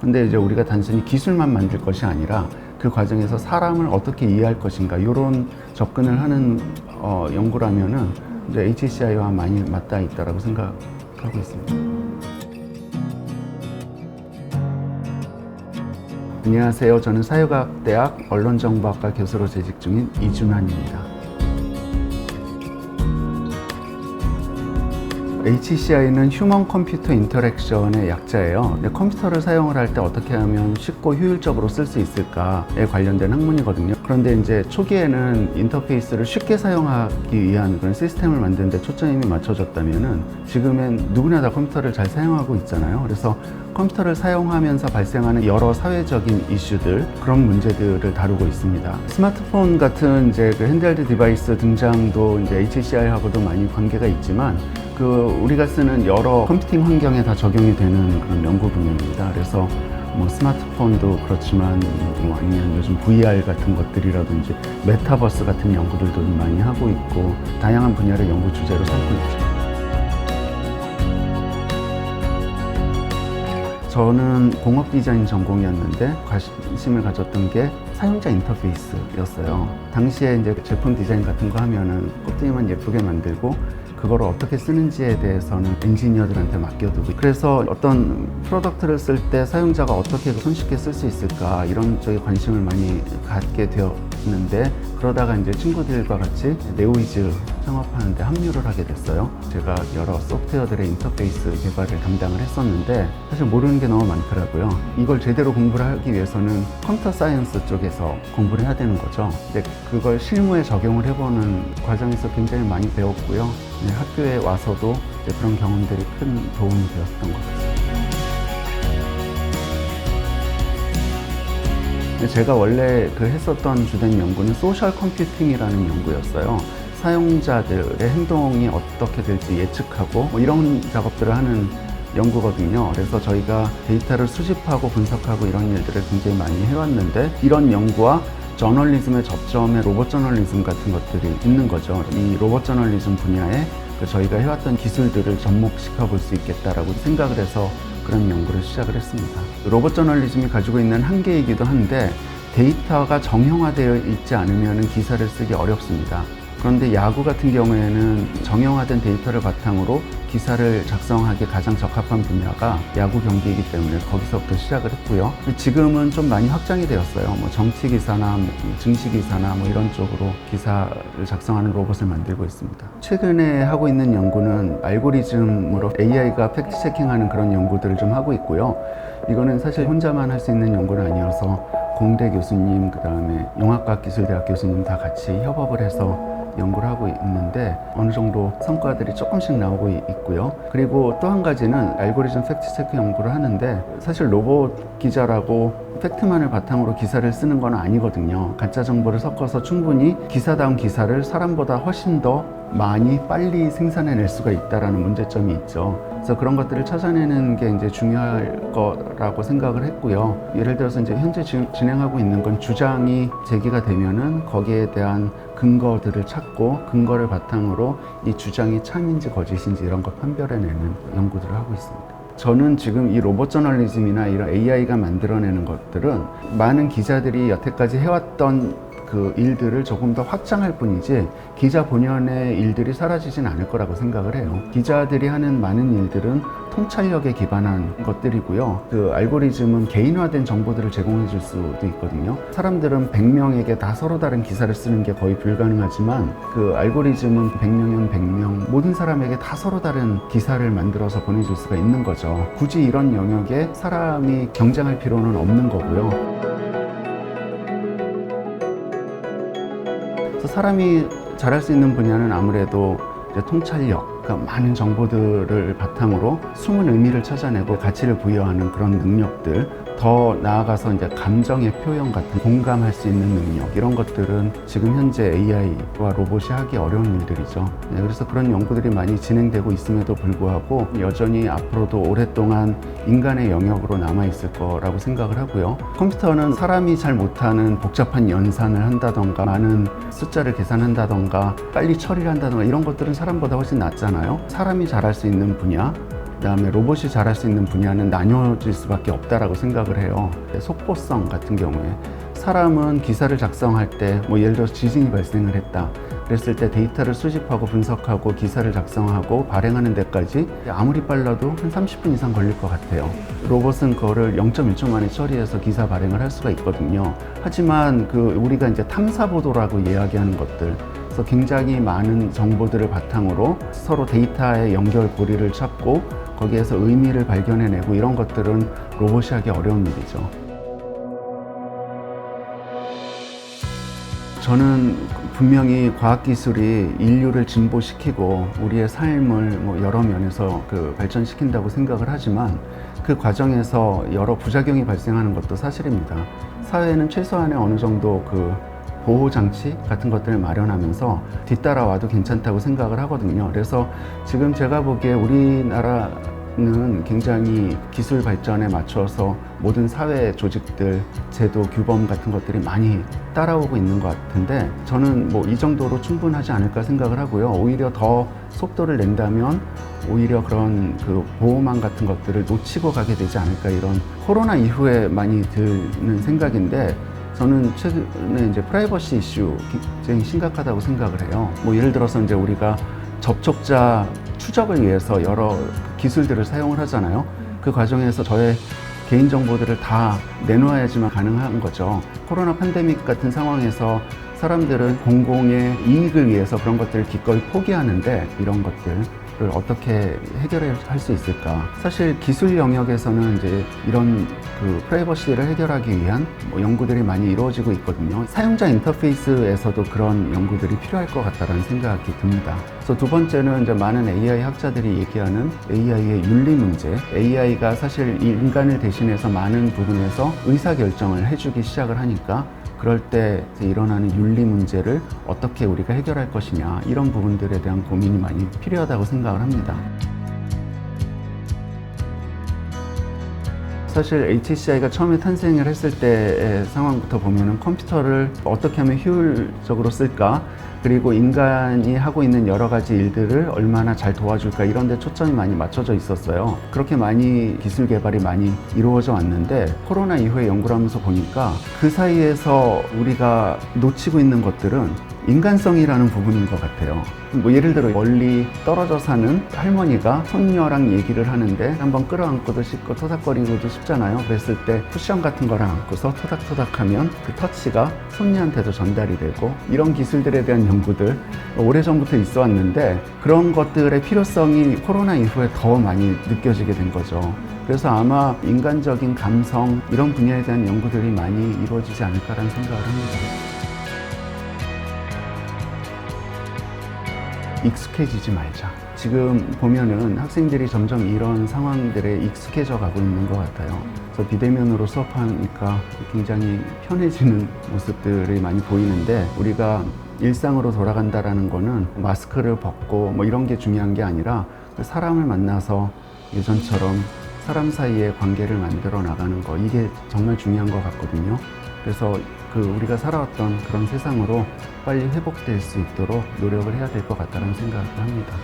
근데 이제 우리가 단순히 기술만 만들 것이 아니라 그 과정에서 사람을 어떻게 이해할 것인가 이런 접근을 하는 어, 연구라면은 이제 HCI와 많이 맞닿아 있다라고 생각하고 있습니다. 안녕하세요. 저는 사회과학대학 언론정보학과 교수로 재직 중인 이준환입니다. HCI는 휴먼 컴퓨터 인터랙션의 약자예요. 컴퓨터를 사용을 할 때 어떻게 하면 쉽고 효율적으로 쓸 수 있을까에 관련된 학문이거든요. 그런데 이제 초기에는 인터페이스를 쉽게 사용하기 위한 그런 시스템을 만드는데 초점이 맞춰졌다면은 지금엔 누구나 다 컴퓨터를 잘 사용하고 있잖아요. 그래서 컴퓨터를 사용하면서 발생하는 여러 사회적인 이슈들 그런 문제들을 다루고 있습니다. 스마트폰 같은 이제 그 핸드헬드 디바이스 등장도 이제 HCI하고도 많이 관계가 있지만 그 우리가 쓰는 여러 컴퓨팅 환경에 다 적용이 되는 그런 연구 분야입니다. 그래서 뭐 스마트폰도 그렇지만 뭐 아니면 요즘 VR 같은 것들이라든지 메타버스 같은 연구들도 많이 하고 있고 다양한 분야를 연구 주제로 삼고 있죠. 저는 공업 디자인 전공이었는데 관심을 가졌던 게 사용자 인터페이스였어요. 당시에 이제 제품 디자인 같은 거 하면은 껍데기만 예쁘게 만들고 그걸 어떻게 쓰는지에 대해서는 엔지니어들한테 맡겨두고 그래서 어떤 프로덕트를 쓸 때 사용자가 어떻게 손쉽게 쓸 수 있을까 이런 쪽에 관심을 많이 갖게 되었는데 그러다가 이제 친구들과 같이 네오이즈 창업하는데 합류를 하게 됐어요. 제가 여러 소프트웨어들의 인터페이스 개발을 담당을 했었는데 사실 모르는 게 너무 많더라고요. 이걸 제대로 공부를 하기 위해서는 컴퓨터 사이언스 쪽에서 공부를 해야 되는 거죠. 근데 그걸 실무에 적용을 해보는 과정에서 굉장히 많이 배웠고요. 네, 학교에 와서도 그런 경험들이 큰 도움이 되었던 것 같습니다. 근데 제가 원래 그 했었던 주된 연구는 소셜 컴퓨팅이라는 연구였어요. 사용자들의 행동이 어떻게 될지 예측하고 뭐 이런 작업들을 하는 연구거든요. 그래서 저희가 데이터를 수집하고 분석하고 이런 일들을 굉장히 많이 해왔는데 이런 연구와 저널리즘의 접점에 로봇 저널리즘 같은 것들이 있는 거죠. 이 로봇 저널리즘 분야에 그 저희가 해왔던 기술들을 접목시켜 볼 수 있겠다라고 생각을 해서 그런 연구를 시작을 했습니다. 로봇 저널리즘이 가지고 있는 한계이기도 한데 데이터가 정형화되어 있지 않으면 기사를 쓰기 어렵습니다. 그런데 야구 같은 경우에는 정형화된 데이터를 바탕으로 기사를 작성하기 가장 적합한 분야가 야구 경기이기 때문에 거기서부터 시작을 했고요. 지금은 좀 많이 확장이 되었어요. 뭐 정치 기사나 뭐 증시 기사나 뭐 이런 쪽으로 기사를 작성하는 로봇을 만들고 있습니다. 최근에 하고 있는 연구는 알고리즘으로 AI가 팩트 체킹하는 그런 연구들을 좀 하고 있고요. 이거는 사실 혼자만 할 수 있는 연구는 아니어서 공대 교수님, 그 다음에 용학과학기술대학 교수님 다 같이 협업을 해서 연구를 하고 있는데 어느 정도 성과들이 조금씩 나오고 이- 있고요. 그리고 또 한 가지는 알고리즘 팩트 체크 연구를 하는데 사실 로봇 기자라고 팩트만을 바탕으로 기사를 쓰는 건 아니거든요. 가짜 정보를 섞어서 충분히 기사다운 기사를 사람보다 훨씬 더 많이 빨리 생산해낼 수가 있다라는 문제점이 있죠. 그래서 그런 것들을 찾아내는 게 이제 중요할 거라고 생각을 했고요. 예를 들어서 이제 현재 지- 진행하고 있는 건 주장이 제기가 되면은 거기에 대한 근거들을 찾고 근거를 바탕으로 이 주장이 참인지 거짓인지 이런 걸 판별해내는 연구들을 하고 있습니다. 저는 지금 이 로봇 저널리즘이나 이런 AI가 만들어내는 것들은 많은 기자들이 여태까지 해왔던 그 일들을 조금 더 확장할 뿐이지 기자 본연의 일들이 사라지진 않을 거라고 생각을 해요. 기자들이 하는 많은 일들은 통찰력에 기반한 것들이고요. 그 알고리즘은 개인화된 정보들을 제공해 줄 수도 있거든요. 사람들은 100명에게 다 서로 다른 기사를 쓰는 게 거의 불가능하지만 그 알고리즘은 100명이면 100명 모든 사람에게 다 서로 다른 기사를 만들어서 보내줄 수가 있는 거죠. 굳이 이런 영역에 사람이 경쟁할 필요는 없는 거고요. 그래서 사람이 잘할 수 있는 분야는 아무래도 통찰력, 그러니까 많은 정보들을 바탕으로 숨은 의미를 찾아내고 가치를 부여하는 그런 능력들, 더 나아가서 이제 감정의 표현 같은 공감할 수 있는 능력 이런 것들은 지금 현재 AI와 로봇이 하기 어려운 일들이죠. 네, 그래서 그런 연구들이 많이 진행되고 있음에도 불구하고 여전히 앞으로도 오랫동안 인간의 영역으로 남아 있을 거라고 생각을 하고요. 컴퓨터는 사람이 잘 못하는 복잡한 연산을 한다던가 많은 숫자를 계산한다던가 빨리 처리를 한다던가 이런 것들은 사람보다 훨씬 낫잖아요. 사람이 잘할 수 있는 분야 그다음에 로봇이 잘할 수 있는 분야는 나뉘어질 수밖에 없다라고 생각을 해요. 속보성 같은 경우에 사람은 기사를 작성할 때 뭐 예를 들어서 지진이 발생을 했다. 그랬을 때 데이터를 수집하고 분석하고 기사를 작성하고 발행하는 데까지 아무리 빨라도 한 30분 이상 걸릴 것 같아요. 로봇은 그거를 0.1초 만에 처리해서 기사 발행을 할 수가 있거든요. 하지만 그 우리가 이제 탐사 보도라고 이야기하는 것들 그래서 굉장히 많은 정보들을 바탕으로 서로 데이터의 연결 고리를 찾고 거기에서 의미를 발견해내고 이런 것들은 로봇이 하기 어려운 일이죠. 저는 분명히 과학기술이 인류를 진보시키고 우리의 삶을 뭐 여러 면에서 그 발전시킨다고 생각을 하지만 그 과정에서 여러 부작용이 발생하는 것도 사실입니다. 사회는 최소한의 어느 정도 그 보호 장치 같은 것들을 마련하면서 뒤따라와도 괜찮다고 생각을 하거든요. 그래서 지금 제가 보기에 우리나라 는 굉장히 기술 발전에 맞춰서 모든 사회 조직들, 제도, 규범 같은 것들이 많이 따라오고 있는 것 같은데 저는 뭐 이 정도로 충분하지 않을까 생각을 하고요. 오히려 더 속도를 낸다면 오히려 그런 그 보호망 같은 것들을 놓치고 가게 되지 않을까 이런 코로나 이후에 많이 드는 생각인데 저는 최근에 이제 프라이버시 이슈 굉장히 심각하다고 생각을 해요. 뭐 예를 들어서 이제 우리가 접촉자 추적을 위해서 여러 기술들을 사용을 하잖아요. 그 과정에서 저의 개인 정보들을 다 내놓아야지만 가능한 거죠. 코로나 팬데믹 같은 상황에서 사람들은 공공의 이익을 위해서 그런 것들을 기꺼이 포기하는데 이런 것들 을 어떻게 해결할 수 있을까? 사실 기술 영역에서는 이제 이런 그 프라이버시를 해결하기 위한 뭐 연구들이 많이 이루어지고 있거든요. 사용자 인터페이스에서도 그런 연구들이 필요할 것 같다는 생각이 듭니다. 그래서 두 번째는 이제 많은 AI 학자들이 얘기하는 AI의 윤리 문제. AI가 사실 인간을 대신해서 많은 부분에서 의사 결정을 해주기 시작을 하니까 그럴 때 일어나는 윤리 문제를 어떻게 우리가 해결할 것이냐 이런 부분들에 대한 고민이 많이 필요하다고 생각을 합니다. 사실 HCI가 처음에 탄생을 했을 때의 상황부터 보면은 컴퓨터를 어떻게 하면 효율적으로 쓸까 그리고 인간이 하고 있는 여러 가지 일들을 얼마나 잘 도와줄까 이런 데 초점이 많이 맞춰져 있었어요. 그렇게 많이 기술 개발이 많이 이루어져 왔는데 코로나 이후에 연구를 하면서 보니까 그 사이에서 우리가 놓치고 있는 것들은 인간성이라는 부분인 것 같아요. 뭐 예를 들어 멀리 떨어져 사는 할머니가 손녀랑 얘기를 하는데 한번 끌어안고도 싶고 토닥거리고도 싶잖아요. 그랬을 때 쿠션 같은 거랑 안고서 토닥토닥하면 그 터치가 손녀한테도 전달이 되고 이런 기술들에 대한 연구들 오래전부터 있어 왔는데 그런 것들의 필요성이 코로나 이후에 더 많이 느껴지게 된 거죠. 그래서 아마 인간적인 감성 이런 분야에 대한 연구들이 많이 이루어지지 않을까라는 생각을 합니다. 익숙해지지 말자. 지금 보면은 학생들이 점점 이런 상황들에 익숙해져 가고 있는 것 같아요. 그래서 비대면으로 수업하니까 굉장히 편해지는 모습들이 많이 보이는데 우리가 일상으로 돌아간다라는 거는 마스크를 벗고 뭐 이런 게 중요한 게 아니라 사람을 만나서 예전처럼 사람 사이의 관계를 만들어 나가는 거 이게 정말 중요한 것 같거든요. 그래서 그 우리가 살아왔던 그런 세상으로 빨리 회복될 수 있도록 노력을 해야 될 것 같다는 생각을 합니다.